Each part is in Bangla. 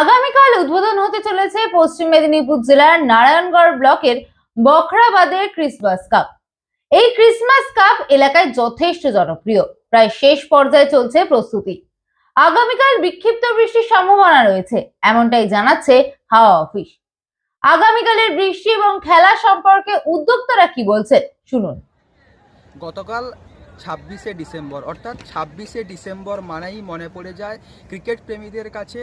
আগামীকাল উদ্বোধন হতে চলেছে পশ্চিম মেদিনীপুর জেলার নারায়ণগড় ব্লকের বখরাবাদের ক্রিসমাস কাপ এই ক্রিসমাস কাপ এলাকায় যথেষ্ট জনপ্রিয়। প্রায় শেষ পর্যায়ে চলছে প্রস্তুতি। আগামীকাল বিক্ষিপ্ত বৃষ্টির সম্ভাবনা রয়েছে, এমনটাই জানাচ্ছে হাওয়া অফিস। আগামীকালের বৃষ্টি এবং খেলা সম্পর্কে উদ্যোক্তারা কি বলছেন, শুনুন। গতকাল ছাব্বিশে ডিসেম্বর, অর্থাৎ ছাব্বিশে ডিসেম্বর মানেই মনে পড়ে যায় ক্রিকেট প্রেমীদের কাছে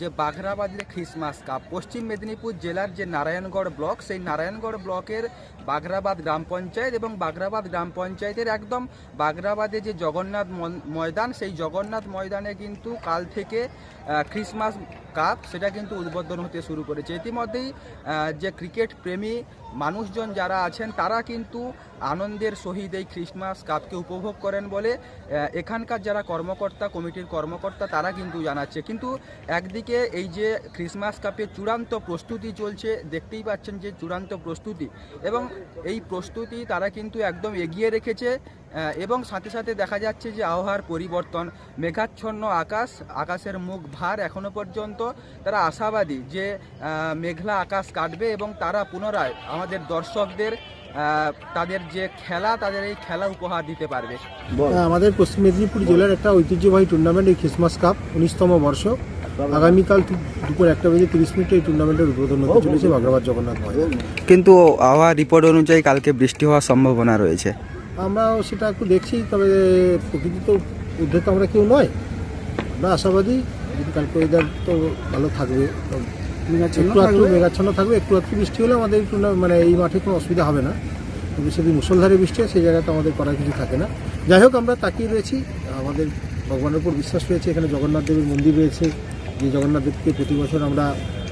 যে বাঘরাবাদের খ্রিসমাস কাপ। পশ্চিম মেদিনীপুর জেলার যে নারায়ণগড় ব্লক, সেই নারায়ণগড় ব্লকের বাঘরাবাদ গ্রাম পঞ্চায়েত এবং বাঘরাবাদ গ্রাম পঞ্চায়েতের একদম বাঘরাবাদে যে জগন্নাথ ময়দান, সেই জগন্নাথ ময়দানে কিন্তু কাল থেকে খ্রিসমাস কাপ সেটা কিন্তু উদ্বোধন হতে শুরু করেছে। ইতিমধ্যেই যে ক্রিকেট প্রেমী মানুষজন যারা আছেন, তারা কিন্তু আনন্দের সহিত এই খ্রিসমাস কাপকে উপভোগ করেন বলে এখানকার যারা কর্মকর্তা, কমিটির কর্মকর্তা, তারা কিন্তু জানাচ্ছে। কিন্তু একদিকে এই যে খ্রিসমাস কাপের চূড়ান্ত প্রস্তুতি চলছে, দেখতেই পাচ্ছেন যে চূড়ান্ত প্রস্তুতি। এবং এই প্রস্তুতি তারা কিন্তু একদম এগিয়ে রেখেছে এবং সাথে সাথে দেখা যাচ্ছে যে আবহাওয়ার পরিবর্তন। মেঘাচ্ছন্ন আকাশ, আকাশের মুখ ভার এখনও পর্যন্ত। তারা আশাবাদী যে মেঘলা আকাশ কাটবে এবং তারা পুনরায় আমাদের দর্শকদের তাদের যে খেলা তাদের এই খেলা উপহার দিতে পারবে। হ্যাঁ, আমাদের পশ্চিম মেদিনীপুর জেলার একটা ঐতিহ্যবাহী টুর্নামেন্ট এই খ্রিসমাস কাপ উনিশতম বর্ষ। আগামীকাল দুপুর একটা বেজে তিরিশ মিনিটে এই টুর্নামেন্টের উদ্বোধন হতে চলেছে বাগ্রাবাদ জগন্নাথ কিন্তু আবহাওয়া রিপোর্ট অনুযায়ী কালকে বৃষ্টি হওয়ার সম্ভাবনা রয়েছে। আমরাও সেটা একটু দেখছি তবে প্রকৃতি তো তো আমরা কেউ নয়। আমরা আশাবাদী যদি কালকে ওয়েদার তো ভালো থাকবে তো একটু একটু মেঘাচ্ছন্ন থাকবে একটু একটু বৃষ্টি হলে আমাদের টুর্নামেন্ট মানে এই মাঠে কোনো অসুবিধা হবে না। কিন্তু সেদিন মুসলধারে বৃষ্টি হয় সেই জায়গাতে আমাদের করার কিছু থাকে না। যাই হোক আমরা তাকিয়ে রয়েছি। আমাদের ভগবানের উপর বিশ্বাস রয়েছে এখানে জগন্নাথ দেবের মন্দির রয়েছে। যে জগন্নাথ দেবকে প্রতি বছর আমরা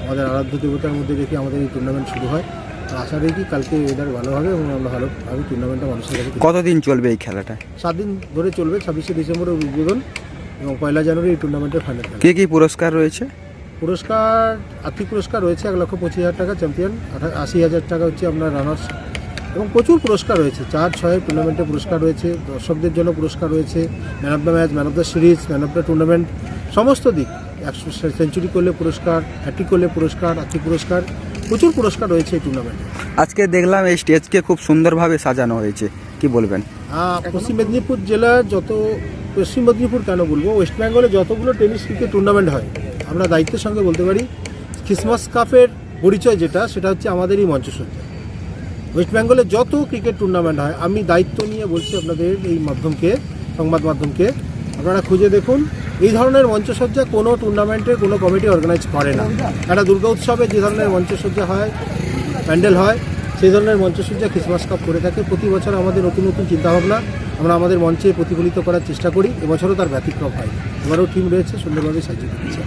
আমাদের আরাধ্য দেবতার মধ্যে রেখে আমাদের এই টুর্নামেন্ট শুরু হয়। আশা রেখি কালকে ওয়েদার ভালো হবে এবং আমরা ভালোভাবে টুর্নামেন্টটা মানুষের কাছে কতদিন চলবে এই খেলাটা? সাত দিন ধরে চলবে ছাব্বিশে ডিসেম্বরের উদ্বোধন এবং পয়লা জানুয়ারি এই টুর্নামেন্টের ফাইনাল কি কি পুরস্কার রয়েছে? পুরস্কার আর্থিক পুরস্কার রয়েছে এক লক্ষ পঁচিশ হাজার টাকা চ্যাম্পিয়ন আশি হাজার টাকা হচ্ছে আপনার রানার্স। এবং প্রচুর পুরস্কার রয়েছে চার ছয় টুর্নামেন্টে পুরস্কার রয়েছে দর্শকদের জন্য পুরস্কার রয়েছে man of the match man of the series man of the tournament সমস্ত দিক। একশো সেঞ্চুরি করলে পুরস্কার হ্যাট্রিক করলে পুরস্কার আর্থিক পুরস্কার প্রচুর পুরস্কার রয়েছে এই টুর্নামেন্টে আজকে দেখলাম এই স্টেজকে খুব সুন্দরভাবে সাজানো হয়েছে কি বলবেন? পশ্চিম মেদিনীপুর জেলার যত পশ্চিম মেদিনীপুর কেন বলব? ওয়েস্ট বেঙ্গলে যতগুলো টেনিস ক্রিকেট টুর্নামেন্ট হয় আমরা দায়িত্বের সঙ্গে বলতে পারি ক্রিসমাস কাপের পরিচয় যেটা, সেটা হচ্ছে আমাদেরই মঞ্চসজ্জা। ওয়েস্ট বেঙ্গলে যত ক্রিকেট টুর্নামেন্ট হয়, আমি দায়িত্ব নিয়ে বলছি আপনাদের এই মাধ্যমকে, সংবাদ মাধ্যমকে। আপনারা খুঁজে দেখুন, এই ধরনের মঞ্চসজ্জা কোনো টুর্নামেন্টে কোনো কমিটি অর্গানাইজ করে না। একটা দুর্গা উৎসবে যে ধরনের মঞ্চসজ্জা হয়, প্যান্ডেল হয়, সেই ধরনের মঞ্চসজ্জা ক্রিসমাস কাপ করে থাকে। প্রতি বছর আমাদের নতুন নতুন চিন্তাভাবনা, আমরা আমাদের মঞ্চে প্রতিফলিত করার চেষ্টা করি। এবছরও তার ব্যতিক্রম হয় এবারও টিম রয়েছে সুন্দরভাবে সাজিয়ে দিচ্ছে